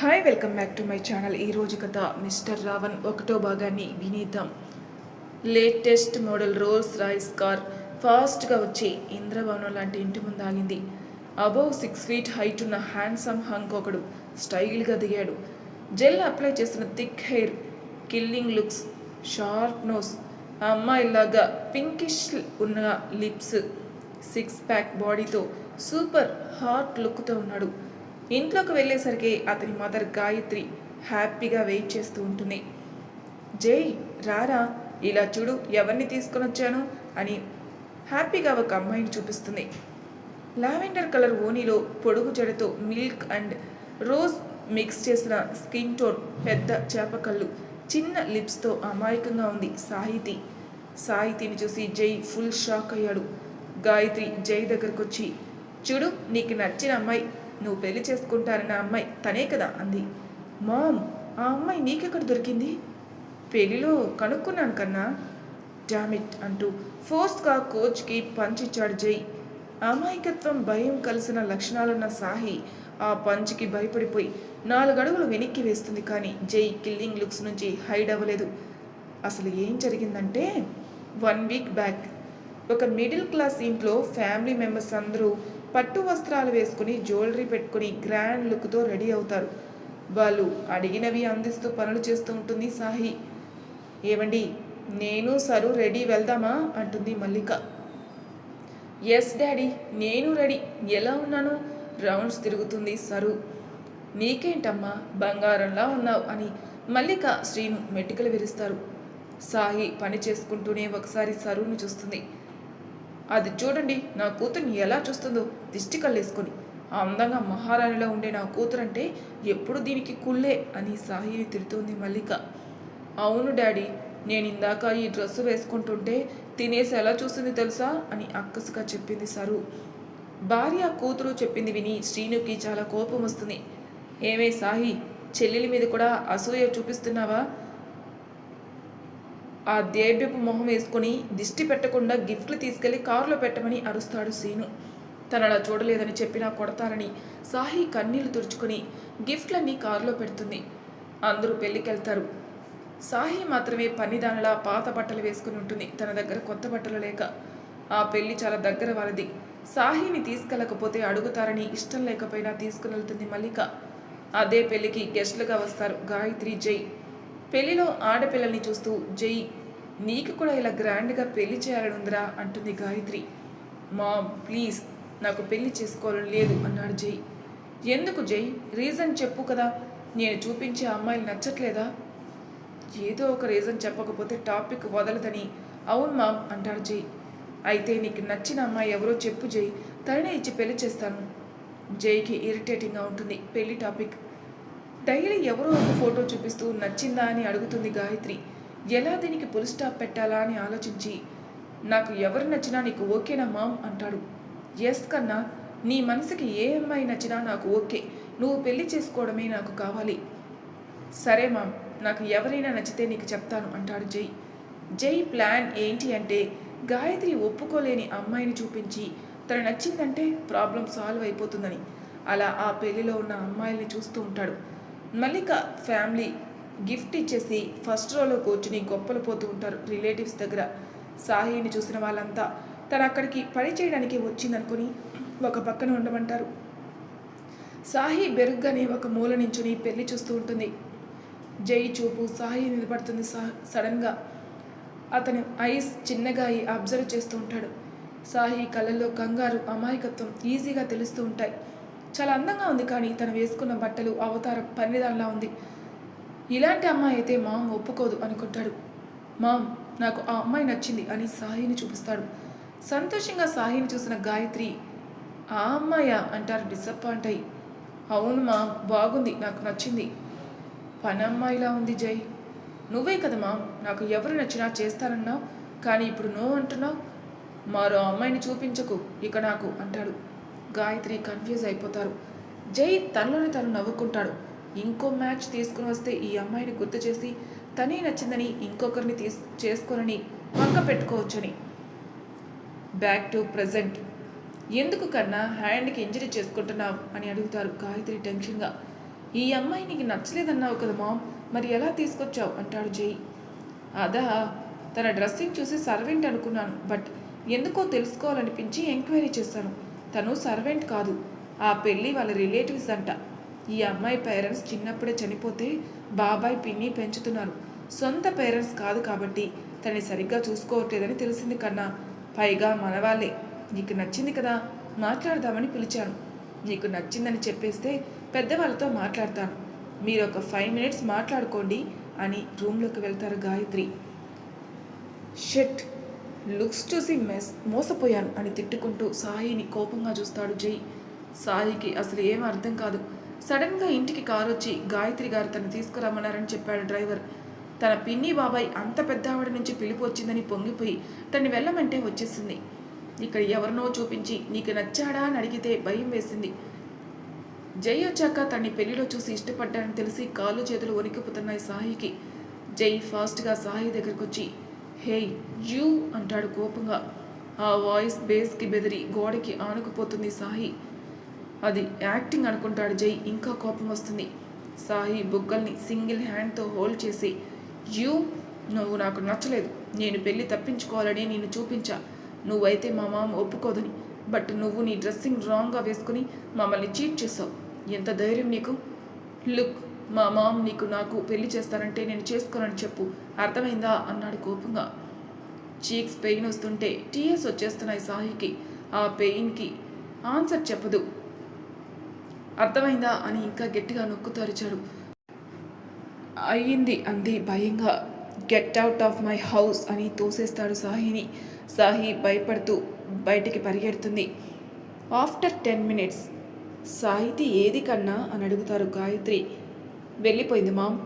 Hi welcome back to my channel ఈ రోజు కథ మిస్టర్ రావణ్ ఒకటో భాగాన్ని వినీతం latest model Rolls Royce car ఫాస్ట్గా వచ్చి ఇంద్రభవనం లాంటి ఇంటి ముందు ఆగింది. అబౌవ్ సిక్స్ ఫీట్ హైట్ ఉన్న హ్యాండ్సమ్ హంక్ ఒకడు స్టైల్గా దిగాడు. జెల్ అప్లై చేసిన thick hair killing looks sharp nose అమ్మాయిలాగా pinkish ఉన్న లిప్స్ సిక్స్ ప్యాక్ బాడీతో సూపర్ హాట్ లుక్తో ఉన్నాడు. ఇంట్లోకి వెళ్ళేసరికి అతని మదర్ గాయత్రి హ్యాపీగా వెయిట్ చేస్తూ ఉంటుంది. జై రారా ఇలా చూడు ఎవరిని తీసుకొని వచ్చాను అని హ్యాపీగా ఒక అమ్మాయిని చూపిస్తుంది. లావెండర్ కలర్ ఓనీలో పొడుగు జడతో మిల్క్ అండ్ రోజ్ మిక్స్ చేసిన స్కిన్ టోన్ పెద్ద చేపకళ్ళు చిన్న లిప్స్తో అమాయకంగా ఉంది సాహితి. సాహితిని చూసి జై ఫుల్ షాక్ అయ్యాడు. గాయత్రి జై దగ్గరకు వచ్చి చూడు నీకు నచ్చిన అమ్మాయి నువ్వు పెళ్ళి చేసుకుంటారన్న అమ్మాయి తనే కదా అంది. మామ్ ఆ అమ్మాయి నీకెక్కడ దొరికింది? పెళ్ళిలో కనుక్కున్నాను కన్నా. డామిట్ అంటూ ఫోర్స్గా కోచ్కి పంచిచ్చాడు జై. అమాయకత్వం భయం కలిసిన లక్షణాలున్న సాహి ఆ పంచ్కి భయపడిపోయి నాలుగడుగులు వెనక్కి వేస్తుంది కానీ జై కిల్లింగ్ లుక్స్ నుంచి హైడ్ అవ్వలేదు. అసలు ఏం జరిగిందంటే వన్ వీక్ బ్యాక్. ఒక మిడిల్ క్లాస్ ఇంట్లో ఫ్యామిలీ మెంబర్స్ అందరూ పట్టు వస్త్రాలు వేసుకుని జ్యువెలరీ పెట్టుకుని గ్రాండ్ లుక్తో రెడీ అవుతారు. వాళ్ళు అడిగినవి అందిస్తూ పనులు చేస్తూ ఉంటుంది సాహి. ఏమండి నేను సరు రెడీ వెళ్దామా? అంటుంది మల్లిక. ఎస్ డాడీ నేను రెడీ. ఎలా ఉన్నాను? రౌండ్స్ తిరుగుతుంది సరు. నీకేంటమ్మా? బంగారంలా ఉన్నావు అని మల్లిక శ్రీను మెట్టుకలు విరుస్తారు. సాహి పని చేసుకుంటూనే ఒకసారి సరువును చూస్తుంది. అది చూడండి నా కూతుర్ని ఎలా చూస్తుందో. దిష్టి కళ్ళేసుకొని. అందంగా మహారాణిలో ఉండే నా కూతురంటే ఎప్పుడు దీనికి కుళ్ళే అని సాహిని తిడుతోంది మల్లిక. అవును డాడీ నేను ఇందాక ఈ డ్రెస్సు వేసుకుంటుంటే తినేసి ఎలా చూస్తుంది తెలుసా అని అక్కసుగా చెప్పింది సరు. భార్య కూతురు చెప్పింది విని శ్రీనుకి చాలా కోపం వస్తుంది. ఏమే సాహి చెల్లెలి మీద కూడా అసూయ చూపిస్తున్నావా? ఆ దేవ్యపు మొహం వేసుకొని దిష్టి పెట్టకుండా గిఫ్ట్లు తీసుకెళ్ళి కారులో పెట్టమని అరుస్తాడు సీను. తను అలా చూడలేదని చెప్పినా కొడతారని సాహి కన్నీళ్ళు తుడుచుకొని గిఫ్ట్లన్నీ కారులో పెడుతుంది. అందరూ పెళ్ళికెళ్తారు. సాహి మాత్రమే పన్నిదానలా పాత బట్టలు వేసుకుని ఉంటుంది. తన దగ్గర కొత్త బట్టలు లేక. ఆ పెళ్ళి చాలా దగ్గర వాళ్ళది సాహిని తీసుకెళ్ళకపోతే అడుగుతారని ఇష్టం లేకపోయినా తీసుకుని వెళ్తుంది మల్లిక. అదే పెళ్ళికి గెస్ట్లుగా వస్తారు గాయత్రి జై. పెళ్ళిలో ఆడపిల్లల్ని చూస్తూ జై నీకు కూడా ఇలా గ్రాండ్గా పెళ్ళి చేయాలనుందిరా అంటుంది గాయత్రి. మామ్ ప్లీజ్ నాకు పెళ్ళి చేసుకోవాలని లేదు అన్నాడు జై. ఎందుకు జై? రీజన్ చెప్పు కదా. నేను చూపించే అమ్మాయిలు నచ్చట్లేదా? ఏదో ఒక రీజన్ చెప్పకపోతే టాపిక్ వదలదని. అవును మామ్ అంటాడు జై. అయితే నీకు నచ్చిన అమ్మాయి ఎవరో చెప్పు జై. తననే ఇచ్చి పెళ్ళి చేస్తాను. జైకి ఇరిటేటింగ్గా ఉంటుంది పెళ్ళి టాపిక్. డైలీ ఎవరో ఒక ఫోటో చూపిస్తూ నచ్చిందా అని అడుగుతుంది గాయత్రి. ఎలా దీనికి పుల్ స్టాప్ పెట్టాలా అని ఆలోచించి నాకు ఎవరు నచ్చినా నీకు ఓకేనా మామ్ అంటాడు. ఎస్ కన్నా నీ మనసుకి ఏ అమ్మాయి నచ్చినా నాకు ఓకే. నువ్వు పెళ్ళి చేసుకోవడమే నాకు కావాలి. సరే మామ్ నాకు ఎవరైనా నచ్చితే నీకు చెప్తాను అంటాడు జై. జై ప్లాన్ ఏంటి అంటే గాయత్రి ఒప్పుకోలేని అమ్మాయిని చూపించి తను నచ్చిందంటే ప్రాబ్లం సాల్వ్ అయిపోతుందని. అలా ఆ పెళ్ళిలో ఉన్న అమ్మాయిల్ని చూస్తూ ఉంటాడు. మల్లిక ఫ్యామిలీ గిఫ్ట్ ఇచ్చేసి ఫస్ట్ రోలో కూర్చుని గొప్పలు పోతూ ఉంటారు రిలేటివ్స్ దగ్గర. సాహిని చూసిన వాళ్ళంతా తను అక్కడికి పని చేయడానికి వచ్చిందనుకుని ఒక పక్కన ఉండమంటారు. సాహి బెరుగ్గానే ఒక మూల నించుని పెళ్ళి చూస్తూ ఉంటుంది. జై చూపు సాహి నిలబడుతుంది సా సడన్గా. అతను ఐస్ చిన్నగా అయి అబ్జర్వ్ చేస్తూ ఉంటాడు. సాహి కళ్ళల్లో కంగారు అమాయకత్వం ఈజీగా తెలుస్తూ ఉంటాయి. చాలా అందంగా ఉంది కానీ తను వేసుకున్న బట్టలు అవతారం పన్నిదానిలా ఉంది. ఇలాంటి అమ్మాయి అయితే మామ్ ఒప్పుకోదు అనుకుంటాడు. మామ్ నాకు ఆ అమ్మాయి నచ్చింది అని సాహిని చూపిస్తాడు. సంతోషంగా సాహిని చూసిన గాయత్రి ఆ అమ్మాయ? అంటారు డిసప్పాయింట్ అయ్యి అవును మా బాగుంది నాకు నచ్చింది. పని అమ్మాయిలా ఉంది జై. నువ్వే కదా మా నాకు ఎవరు నచ్చినా చేస్తానన్నావు కానీ ఇప్పుడు నువ్వు అంటున్నావు. మరో అమ్మాయిని చూపించకు ఇక నాకు అంటాడు. గాయత్రి కన్ఫ్యూజ్ అయిపోతారు. జై తనలోనే తను నవ్వుకుంటాడు. ఇంకో మ్యాచ్ తీసుకుని వస్తే ఈ అమ్మాయిని గుర్తు చేసి తనే నచ్చిందని ఇంకొకరిని తీస్ చేసుకోనని పక్క పెట్టుకోవచ్చని. Back to present. ఎందుకు కన్నా హ్యాండ్కి ఇంజరీ చేసుకుంటున్నావు అని అడుగుతారు గాయత్రి టెన్షన్గా. ఈ అమ్మాయి నీకు నచ్చలేదన్నావు కదా మామ్ మరి ఎలా తీసుకొచ్చావు? అంటాడు జై. అదా తన డ్రెస్సింగ్ చూసి సర్వెంట్ అనుకున్నాను బట్ ఎందుకో తెలుసుకోవాలనిపించి ఎంక్వైరీ చేశాను. తను సర్వెంట్ కాదు. ఆ పెళ్ళి వాళ్ళ రిలేటివ్స్ అంట. ఈ అమ్మాయి పేరెంట్స్ చిన్నప్పుడే చనిపోతే బాబాయ్ పిన్ని పెంచుతున్నారు. సొంత పేరెంట్స్ కాదు కాబట్టి తనని సరిగ్గా చూసుకోవట్లేదని తెలిసింది కన్నా పైగా మనవాళ్ళే. నీకు నచ్చింది కదా? మాట్లాడదామని పిలిచాను. నీకు నచ్చిందని చెప్పేస్తే పెద్దవాళ్ళతో మాట్లాడతాను. మీరు ఒక ఫైవ్ మినిట్స్ మాట్లాడుకోండి అని రూమ్లోకి వెళ్తారు గాయత్రి. షెట్! లుక్స్ చూసి మెస్ మోసపోయాను అని తిట్టుకుంటూ సాయిని కోపంగా చూస్తాడు జై. సాయికి అసలు ఏం అర్థం కాదు. సడన్గా ఇంటికి కారు వచ్చి గాయత్రి గారు తను తీసుకురమ్మన్నారని చెప్పాడు డ్రైవర్. తన పిన్ని బాబాయ్ అంత పెద్ద ఆవిడ నుంచి పిలుపు వచ్చిందని పొంగిపోయి తన్ని వెళ్ళమంటే వచ్చేసింది. ఇక్కడ ఎవరినో చూపించి నీకు నచ్చాడా అని అడిగితే భయం వేసింది. జై వచ్చాక తన్ని పెళ్ళిలో చూసి ఇష్టపడ్డానని తెలిసి కాళ్ళు చేతులు వణికిపోతున్నాయి సాయికి. జై ఫాస్ట్గా సాయి దగ్గరకు వచ్చి హే యూ అంటాడు కోపంగా. ఆ వాయిస్ బేస్కి బెదిరి గోడకి ఆనుకుపోతుంది సాయి అది యాక్టింగ్ అనుకుంటాడు జై ఇంకా కోపం వస్తుంది. సాయి బుగ్గల్ని సింగిల్ హ్యాండ్తో హోల్డ్ చేసి యూ నువ్వు నాకు నచ్చలేదు. నేను పెళ్ళి తప్పించుకోవాలని నేను చూపించా. నువ్వైతే మా మామ ఒప్పుకోదని. బట్ నువ్వు నీ డ్రెస్సింగ్ రాంగ్గా వేసుకుని మమ్మల్ని చీట్ చేసావు. ఎంత ధైర్యం నీకు? లుక్ మా మామ్ నీకు నాకు పెళ్ళి చేస్తానంటే నేను చేసుకోనని చెప్పు. అర్థమైందా? అన్నాడు కోపంగా. చీక్స్ పెయిన్ వస్తుంటే టీఎస్ వచ్చేస్తున్నాయి సాహికి. ఆ పెయిన్కి ఆన్సర్ చెప్పదు. అర్థమైందా? అని ఇంకా గట్టిగా నొక్కు తరిచాడు. అయ్యింది అంది భయంగా. Get out of my house అని తోసేస్తాడు సాహిని. సాహి భయపడుతూ బయటికి పరిగెడుతుంది. After ten minutes. సాహితి ఏది కన్నా? అని అడుగుతారు గాయత్రి. వెళ్ళిపోయింది మామ్.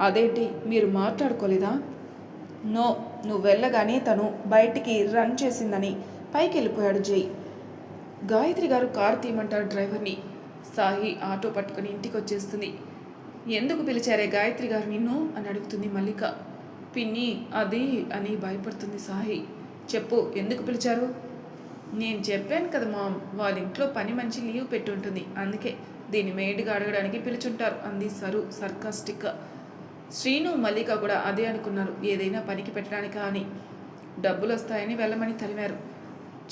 అదేంటి మీరు మాట్లాడుకోలేదా? నో నువ్వు వెళ్ళగానే తను బయటికి రన్ చేసిందని పైకి వెళ్ళిపోయాడు జై. గాయత్రి గారు కారు తీయమంటారు డ్రైవర్ని. సాహి ఆటో పట్టుకుని ఇంటికి వచ్చేస్తుంది ఎందుకు పిలిచారే గాయత్రి గారు నిన్ను? అని అడుగుతుంది మల్లిక. పిన్ని అది అని భయపడుతుంది సాహి. చెప్పు ఎందుకు పిలిచారు? నేను చెప్పాను కదా మామ్ వాళ్ళ ఇంట్లో పని మంచి లీవ్ పెట్టి ఉంటుంది అందుకే. దీన్ని మేడిగా అడగడానికి పిలుచుంటారు. అంది సరు సర్కాస్టిక్. శ్రీను మల్లిక కూడా అదే అనుకున్నారు. ఏదైనా పనికి పెట్టడానికా అని డబ్బులు వస్తాయని వెళ్ళమని తరిమారు.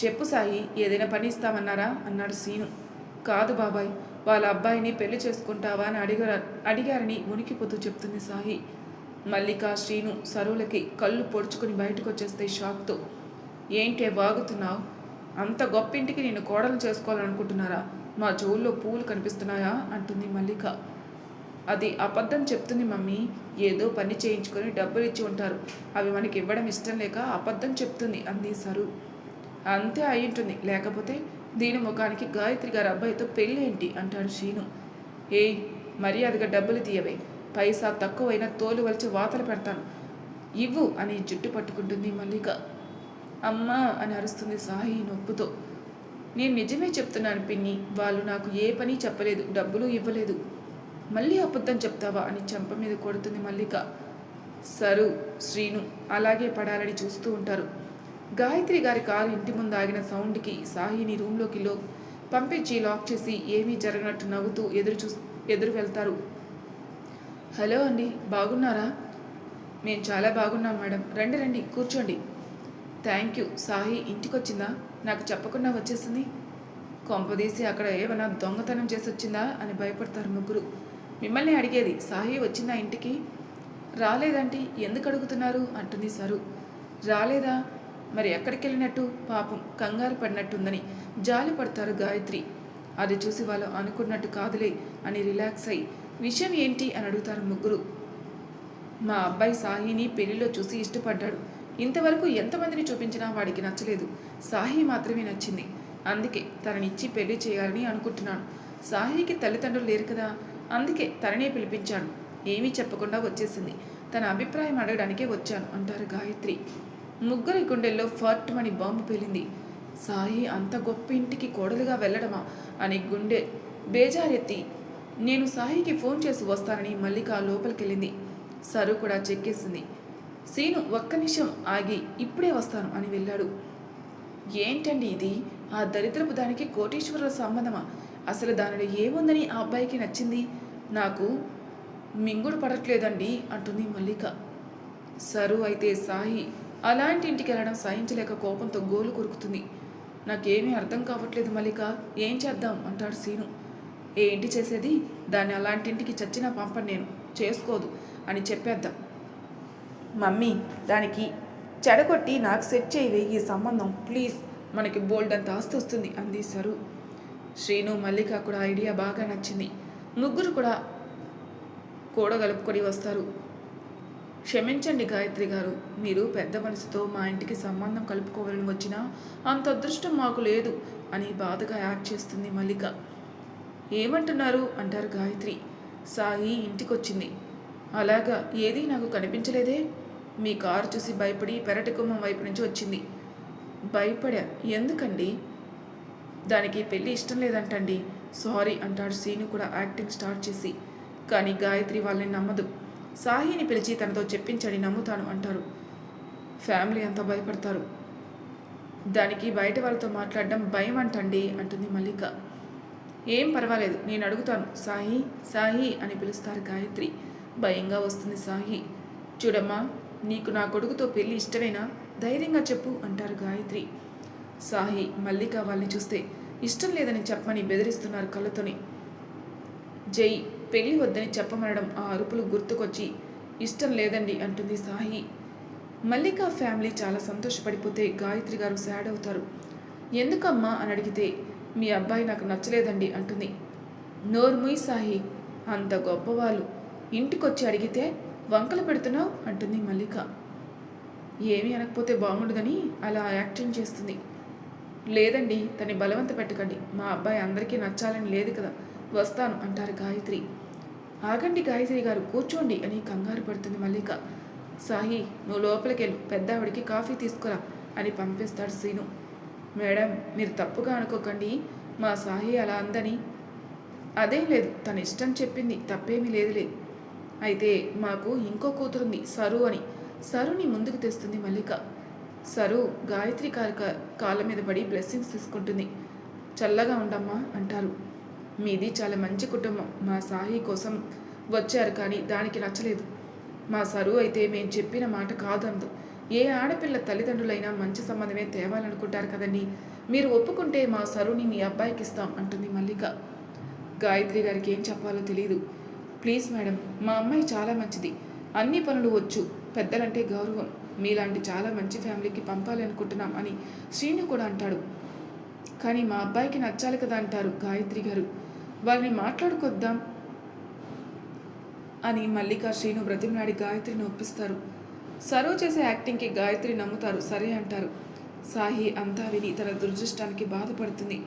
చెప్పు సాయి ఏదైనా పని ఇస్తామన్నారా? అన్నాడు శ్రీను. కాదు బాబాయ్ వాళ్ళ అబ్బాయిని పెళ్ళి చేసుకుంటావా అని అడిగారు అడిగారని మునికిపోతూ చెప్తుంది సాయి. మల్లిక శ్రీను సరువులకి కళ్ళు పొడుచుకుని బయటకు వచ్చేస్తాయి షాక్తో. ఏంటే వాగుతున్నావు? అంత గొప్పింటికి నేను కోడలు చేసుకోవాలనుకుంటున్నారా? మా జోల్లో పూలు కనిపిస్తున్నాయా? అంటుంది మల్లిక. అది అబద్ధం చెప్తుంది మమ్మీ. ఏదో పని చేయించుకొని డబ్బులు ఇచ్చి ఉంటారు. అవి మనకి ఇవ్వడం ఇష్టం లేక అబద్ధం చెప్తుంది అంది సరు. అంతే అయి ఉంటుంది లేకపోతే దీని ముఖానికి గాయత్రి గారి అబ్బాయితో పెళ్ళి ఏంటి అంటాడు శీను ఏయ్ మర్యాదగా డబ్బులు తీయవే. పైసా తక్కువైనా తోలు వలిచి వాతలు పెడతాను. ఇవ్వు అని జుట్టు పట్టుకుంటుంది మల్లిక. అమ్మా అని అరుస్తుంది సాయి నొప్పుతో. నేను నిజమే చెప్తున్నాను పిన్ని వాళ్ళు నాకు ఏ పని చెప్పలేదు డబ్బులు ఇవ్వలేదు. మళ్ళీ అబద్ధం చెప్తావా అని చెంప మీద కొడుతుంది మల్లిక. సరు శ్రీను అలాగే పడాలని చూస్తూ ఉంటారు. గాయత్రి గారి కారు ఇంటి ముందు ఆగిన సౌండ్కి సాహిని రూమ్లోకి లో పంపించి లాక్ చేసి ఏమీ జరగనట్టు నవ్వుతూ ఎదురు చూ ఎదురు వెళ్తారు. హలో అండి బాగున్నారా? మేము చాలా బాగున్నాం మేడం. రండి రండి కూర్చోండి. Thank you. సాహి ఇంటికి వచ్చిందా నాకు చెప్పకుండా వచ్చేసింది. కొంపదీసి అక్కడ ఏమైనా దొంగతనం చేసి వచ్చిందా అని భయపడతారు ముగ్గురు. మిమ్మల్ని అడిగేది సాహి వచ్చిందా ఇంటికి? రాలేదంటే ఎందుకు అడుగుతున్నారు అంటుంది సరు. రాలేదా? మరి ఎక్కడికి వెళ్ళినట్టు పాపం కంగారు పడినట్టుందని జాలి పడతారు గాయత్రి. అది చూసి వాళ్ళు అనుకున్నట్టు కాదులే అని రిలాక్స్ అయ్యి విషయం ఏంటి అని అడుగుతారు ముగ్గురు. మా అబ్బాయి సాహిని పెళ్ళిలో చూసి ఇష్టపడ్డాడు. ఇంతవరకు ఎంతమందిని చూపించినా వాడికి నచ్చలేదు. సాహి మాత్రమే నచ్చింది. అందుకే తననిచ్చి పెళ్ళి చేయాలని అనుకుంటున్నాను. సాహికి తల్లిదండ్రులు లేరు కదా. అందుకే తననే పిలిపించాను. ఏమీ చెప్పకుండా వచ్చేసింది. తన అభిప్రాయం అడగడానికే వచ్చాను అంటారు గాయత్రి. ముగ్గురి గుండెల్లో ఫర్ట్ మని బాంబు పేలింది. సాయి అంత గొప్ప ఇంటికి కోడలుగా వెళ్ళడమా అని గుండె బేజారెత్తి. నేను సాయికి ఫోన్ చేసి వస్తానని మల్లిక లోపలికెళ్ళింది. సరు కూడా చెక్కేసింది. సీను ఒక్క నిమిషం ఆగి ఇప్పుడే వస్తాను అని వెళ్ళాడు. ఏంటండి ఇది? ఆ దరిద్రపు దానికి కోటీశ్వరుల సంబంధమా? అసలు దానిలో ఏముందని ఆ అబ్బాయికి నచ్చింది? నాకు మింగుడు పడట్లేదండి అంటుంది మల్లిక. సరు అయితే సాయి. అలాంటి ఇంటికి వెళ్ళడం సహించలేక కోపంతో గోలు కొరుకుతుంది. నాకేమీ అర్థం కావట్లేదు మల్లిక. ఏం చేద్దాం? అంటాడు సీను. ఏంటి చేసేది? దాన్ని అలాంటి ఇంటికి చచ్చినా పంపను నేను. చేసుకోదు అని చెప్పేద్దాం. మమ్మీ దానికి చెడగొట్టి నాకు సెట్ చేయవే ఈ సంబంధం. ప్లీజ్ మనకి బోల్డ్ అంత ఆస్తి వస్తుంది అంది సరు. శ్రీను మల్లిక కూడా ఐడియా బాగా నచ్చింది. ముగ్గురు కూడా కూడగలుపుకొని వస్తారు. క్షమించండి గాయత్రి గారు మీరు పెద్ద మనసుతో మా ఇంటికి సంబంధం కలుపుకోవాలని వచ్చినా అంత అదృష్టం మాకు లేదు అని బాధగా యాక్ట్ చేస్తుంది మల్లిక. ఏమంటున్నారు? అంటారు గాయత్రి. సాయి ఇంటికొచ్చింది. అలాగా ఏదీ నాకు కనిపించలేదే? మీ కారు చూసి భయపడి పెరటి కుమ్మం వైపు నుంచి వచ్చింది. భయపడా? ఎందుకండి? దానికి పెళ్ళి ఇష్టం లేదంటండి. సారీ అంటాడు సీను కూడా యాక్టింగ్ స్టార్ట్ చేసి. కానీ గాయత్రి వాళ్ళని నమ్మదు. సాహిని పిలిచి తనతో చెప్పించండి నమ్ముతాను అంటారు. ఫ్యామిలీ అంతా భయపడతారు. దానికి బయట వాళ్ళతో మాట్లాడడం భయం అంటండి అంటుంది మల్లిక. ఏం పర్వాలేదు నేను అడుగుతాను. సాహి సాహి అని పిలుస్తారు గాయత్రి. భయంగా వస్తుంది సాహి. చూడమ్మా నీకు నా కొడుకుతో పెళ్ళి ఇష్టమేనా? ధైర్యంగా చెప్పు అంటారు గాయత్రి. సాహి మల్లిక వాళ్ళని చూస్తే ఇష్టం లేదని చెప్పమని బెదిరిస్తున్నారు కళ్ళతోని. జై పెళ్ళి వద్దని చెప్పమనడం ఆ అరుపులు గుర్తుకొచ్చి ఇష్టం లేదండి అంటుంది సాహి. మల్లిక ఫ్యామిలీ చాలా సంతోషపడిపోతే గాయత్రి గారు సాడ్ అవుతారు. ఎందుకమ్మా అని అడిగితే మీ అబ్బాయి నాకు నచ్చలేదండి అంటుంది. నోర్ముయ్ సాహి అంత గొప్పవాళ్ళు. ఇంటికొచ్చి అడిగితే వంకలు పెడుతున్నావు? అంటుంది మల్లిక. ఏమీ అనకపోతే బాగుండదని అలా యాక్టింగ్ చేస్తుంది. లేదండి తని బలవంత పెట్టకండి. మా అబ్బాయి అందరికీ నచ్చాలని లేదు కదా. వస్తాను అంటారు గాయత్రి. ఆగండి గాయత్రి గారు కూర్చోండి అని కంగారు పడుతుంది మల్లిక. సాహి నువ్వు లోపలికి వెళ్ళు పెద్దావిడికి కాఫీ తీసుకురా అని పంపిస్తాడు సీను మేడం మీరు తప్పుగా అనుకోకండి. మా సాహి అలా అందని. అదేం లేదు తన ఇష్టం చెప్పింది తప్పేమీ లేదులే. అయితే మాకు ఇంకో కూతురుంది సరు అని. సరుని ముందుకు తెస్తుంది మల్లిక. సరు గాయత్రి కారక కాళ్ళ మీద పడి బ్లెస్సింగ్స్ తీసుకుంటుంది. చల్లగా ఉండమ్మా అంటారు. మీది చాలా మంచి కుటుంబం. మా సాహి కోసం వచ్చారు కానీ దానికి నచ్చలేదు. మా సరు అయితే మేము చెప్పిన మాట కాదందు ఏ ఆడపిల్ల తల్లిదండ్రులైనా మంచి సంబంధమే తేవాలనుకుంటారు కదండి. మీరు ఒప్పుకుంటే మా సరుని మీ అబ్బాయికి ఇస్తాం అంటుంది మల్లిక. గాయత్రి గారికి ఏం చెప్పాలో తెలియదు ప్లీజ్ మేడం మా అమ్మాయి చాలా మంచిది. అన్ని పనులు వచ్చు. పెద్దలంటే గౌరవం. మీలాంటి చాలా మంచి ఫ్యామిలీకి పంపాలనుకుంటున్నాం అని శ్రీను కూడా అంటాడు. కానీ మా అబ్బాయికి నచ్చాలి కదా అంటారు గాయత్రి గారు. వాళ్ళని మాట్లాడుకొద్దాం అని మల్లిక శ్రీను బ్రతిమలాడి గాయత్రిని ఒప్పిస్తారు. సరో చేసే యాక్టింగ్కి గాయత్రి నమ్ముతారు. సరే అంటారు. సాహి అంతా విని తన దురదృష్టానికి బాధపడుతుంది.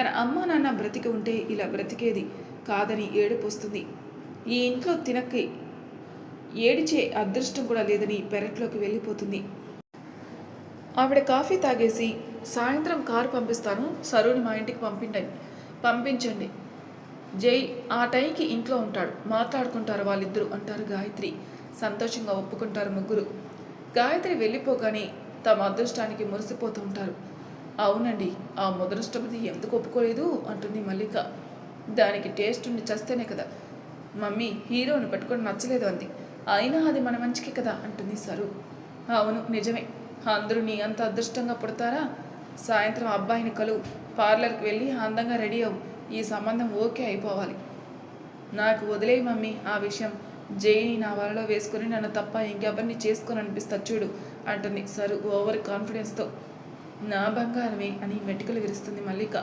తన అమ్మ నాన్న బ్రతికి ఉంటే ఇలా బ్రతికేది కాదని ఏడుపొస్తుంది ఈ ఇంట్లో తినక్కి ఏడిచే అదృష్టం కూడా లేదని పెరట్లోకి వెళ్ళిపోతుంది. ఆవిడ కాఫీ తాగేసి సాయంత్రం కారు పంపిస్తాను సరుని మా ఇంటికి పంపిండండి పంపించండి. జై ఆ టైంకి ఇంట్లో ఉంటాడు మాట్లాడుకుంటారు వాళ్ళిద్దరూ అంటారు గాయత్రి. సంతోషంగా ఒప్పుకుంటారు ముగ్గురు. గాయత్రి వెళ్ళిపోగానే తమ అదృష్టానికి మురిసిపోతూ ఉంటారు. అవునండి ఆ ముదృష్టపతి ఎందుకు ఒప్పుకోలేదు? అంటుంది మల్లిక. దానికి టేస్ట్ ఉండి చస్తేనే కదా. మమ్మీ హీరోని పట్టుకొని నచ్చలేదు అంది. అయినా అది మన మంచికి కదా అంటుంది సరు. అవును నిజమే. అందరూ నీ అంత అదృష్టంగా పుడతారా? సాయంత్రం అబ్బాయిని కలువు. పార్లర్కి వెళ్ళి అందంగా రెడీ అవ్వు. ఈ సంబంధం ఓకే అయిపోవాలి. నాకు వదిలే మమ్మీ ఆ విషయం. జైని నా వలలో వేసుకుని నన్ను తప్ప ఇంకెవరిని చేసుకొని అనిపిస్తా చూడు అంటుంది సరు ఓవర్ కాన్ఫిడెన్స్తో. నా బంగారమే అని మెటికలు విరుస్తుంది మల్లిక.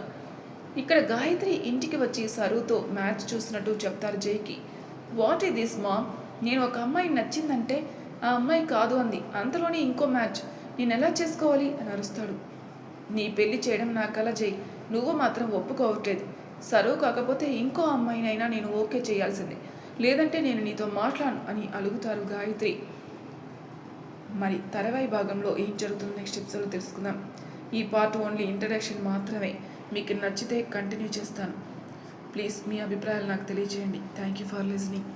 ఇక్కడ గాయత్రి ఇంటికి వచ్చి సరుతో మ్యాచ్ చూసినట్టు చెప్తారు జైకి. వాట్ ఈ దిస్ మామ్? నేను ఒక అమ్మాయి నచ్చిందంటే ఆ అమ్మాయి కాదు అంది. అంతలోనే ఇంకో మ్యాచ్. నేను ఎలా చేసుకోవాలి? అని అరుస్తాడు. నీ పెళ్ళి చేయడం నా కల జై. నువ్వు మాత్రం ఒప్పుకోవట్లేదు. సరువు కాకపోతే ఇంకో అమ్మాయినైనా నేను ఓకే చేయాల్సిందే. లేదంటే నేను నీతో మాట్లాడను అని అలుగుతారు గాయత్రి. మరి తరవాయి భాగంలో ఏం జరుగుతుందో నెక్స్ట్ ఎపిసోడ్లో తెలుసుకుందాం. ఈ పార్ట్ ఓన్లీ ఇంట్రడక్షన్ మాత్రమే. మీకు నచ్చితే కంటిన్యూ చేస్తాను. ప్లీజ్ మీ అభిప్రాయాలు నాకు తెలియజేయండి థ్యాంక్ యూ ఫర్ లిజనింగ్